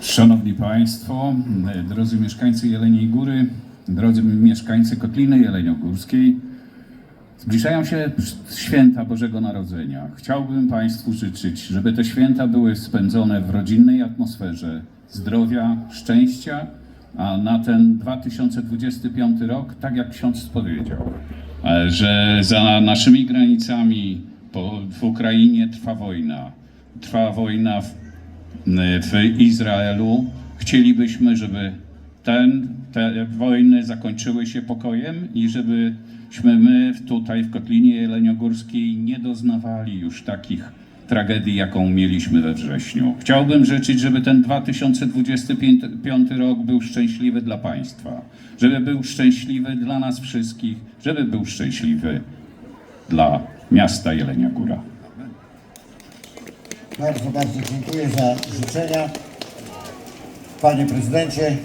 Szanowni Państwo, drodzy mieszkańcy Jeleniej Góry, drodzy mieszkańcy Kotliny Jeleniogórskiej, zbliżają się święta Bożego Narodzenia. Chciałbym Państwu życzyć, żeby te święta były spędzone w rodzinnej atmosferze zdrowia, szczęścia, a na ten 2025 rok, tak jak ksiądz powiedział, że za naszymi granicami w Ukrainie trwa wojna. Trwa wojna w w Izraelu. Chcielibyśmy, żeby ten, te wojny zakończyły się pokojem i żebyśmy my tutaj w Kotlinie Jeleniogórskiej nie doznawali już takich tragedii, jaką mieliśmy we wrześniu. Chciałbym życzyć, żeby ten 2025 rok był szczęśliwy dla Państwa, żeby był szczęśliwy dla nas wszystkich, żeby był szczęśliwy dla miasta Jelenia Góra. Bardzo, bardzo dziękuję za życzenia. Panie prezydencie,